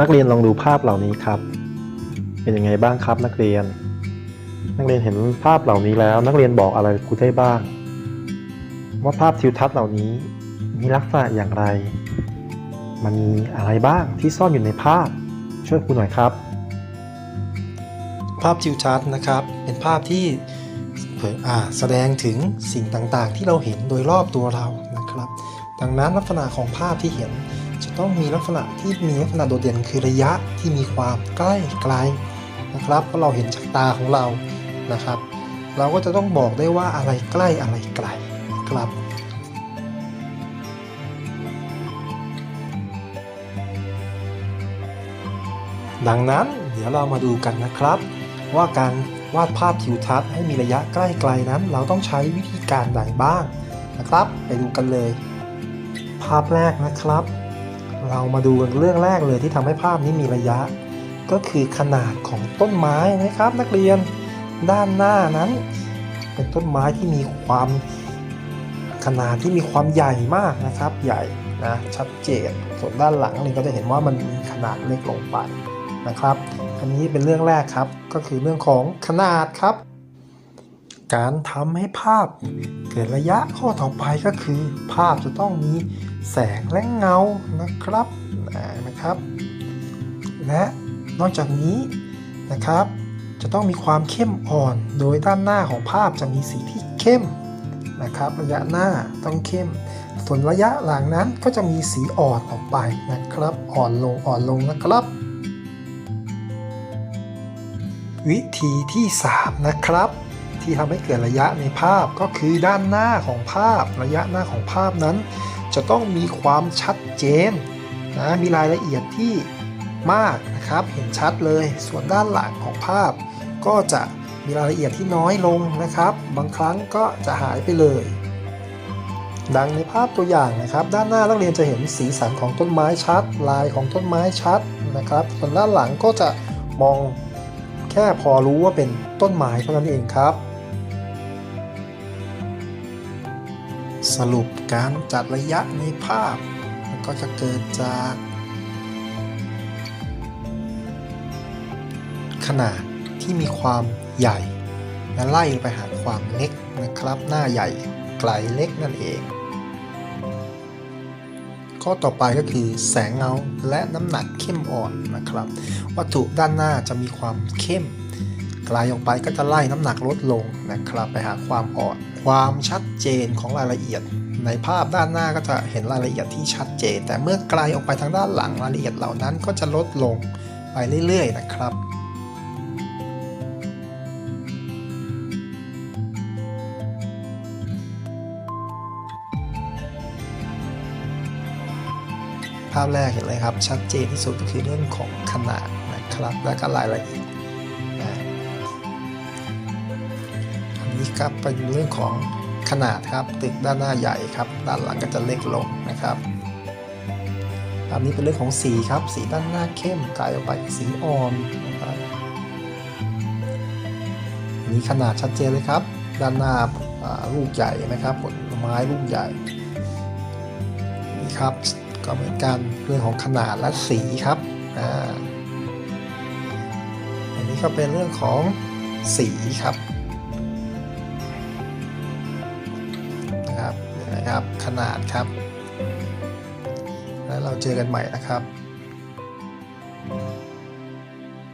นักเรียนลองดูภาพเหล่านี้ครับ เป็นยังไงบ้างครับนักเรียน นักเรียนเห็นภาพเหล่านี้แล้ว นักเรียนบอกอะไรครูได้บ้าง ว่าภาพทิวทัศน์เหล่านี้ มีลักษณะอย่างไร มันมีอะไรบ้างที่ซ่อนอยู่ในภาพ ช่วยครูหน่อยครับ ภาพทิวทัศน์นะครับ เป็นภาพที่เผยอ่าแสดงถึงสิ่งต่างๆ ที่เราเห็นโดยรอบตัวเรานะครับ ดังนั้นลักษณะของภาพที่เห็น ต้องมีลักษณะที่มีลักษณะโดดเด่นคือระยะที่มีความใกล้ไกลนะครับเพราะเราเห็นจากตาของเรานะครับ เราก็จะต้องบอกได้ว่าอะไรใกล้อะไรไกลนะครับดังนั้นเดี๋ยวเรามาดูกันนะครับ ว่าการวาดภาพทิวทัศน์ให้มีระยะใกล้ไกลนั้น เราต้องใช้วิธีการใดบ้างนะครับ ไปดูกันเลย ภาพแรกนะครับ เรามาดูกันเรื่องแรกเลยที่ทำให้ภาพนี้มีระยะ ก็คือขนาดของต้นไม้นะครับ นักเรียนด้านหน้านั้น เป็นต้นไม้ที่มีความขนาดที่มีความใหญ่มากนะครับ ใหญ่นะชัดเจนส่วนด้านหลังนี่ก็จะเห็นว่ามันมีขนาดเล็กลงไปนะครับ อันนี้เป็นเรื่องแรกครับก็คือเรื่องของขนาดครับ การทำให้ภาพเกิดระยะข้อต่อไปก็คือ ภาพจะต้องมีแสงและเงานะครับนะครับ และนอกจากนี้นะครับ จะต้องมีความเข้มอ่อน โดยด้านหน้าของภาพจะมีสีที่เข้มนะครับ ระยะหน้าต้องเข้ม ส่วนระยะหลังนั้นก็จะมีสีอ่อนออกไปนะครับ อ่อนลงอ่อนลงนะครับวิธีที่ 3 นะครับ ที่ทำให้เกิดระยะในภาพก็คือด้านหน้าของภาพ ระยะหน้าของภาพนั้น จะต้องมีความชัดเจนนะมีรายละเอียดที่มากนะครับเห็นชัดเลย ส่วนด้านหลังของภาพ ก็จะมีรายละเอียดที่น้อยลงนะครับ บางครั้งก็จะหายไปเลย ดังในภาพตัวอย่างนะครับ ด้านหน้านักเรียนจะเห็นสีสันของต้นไม้ชัด ลายของต้นไม้ชัดนะครับ ส่วนด้านหลังก็จะมองแค่พอรู้ว่าเป็นต้นไม้เท่านั้นเองครับ สรุปการจัดระยะในภาพ มันก็จะเกิดจาก ขนาดที่มีความใหญ่ และไล่ไปหาความเล็กนะครับ หน้าใหญ่ไกลเล็กนั่นเอง ข้อต่อไปก็คือแสงเงาและน้ำหนักเข้มอ่อนนะครับ วัตถุด้านหน้าจะมีความเข้ม ลออกไปก็จะไล่น้ำหนักลดลงนะครับไปหาความอ่อน ความชัดเจนของรายละเอียด ในภาพด้านหน้าก็จะเห็นรายละเอียดที่ชัดเจน แต่เมื่อไกลออกไปทางด้านหลังรายละเอียดเหล่านั้นก็จะลดลงไปเรื่อยๆ นะครับภาพแรกเห็นเลยครับชัดเจนที่สุดก็คือเรื่องของขนาดนะครับ และก็รายละเอียด ครับเป็นเรื่องของขนาดครับตึกด้านหน้าใหญ่ครับ ด้านหลังก็จะเล็กลงนะครับอันนี้เป็นเรื่องของสีครับ สีด้านหน้าเข้มกลายออกไปสีอ่อนนะครับนี้ขนาดชัดเจนเลยครับ ด้านหน้าอ่าลูกใหญ่นะครับผลไม้ลูกใหญ่นี่ครับก็เหมือนกันเรื่องของขนาดและสีครับอ่าอันนี้ก็เป็นเรื่องของสีครับ นะครับนะครับ ขนาดครับ แล้วเราเจอกันใหม่นะครับ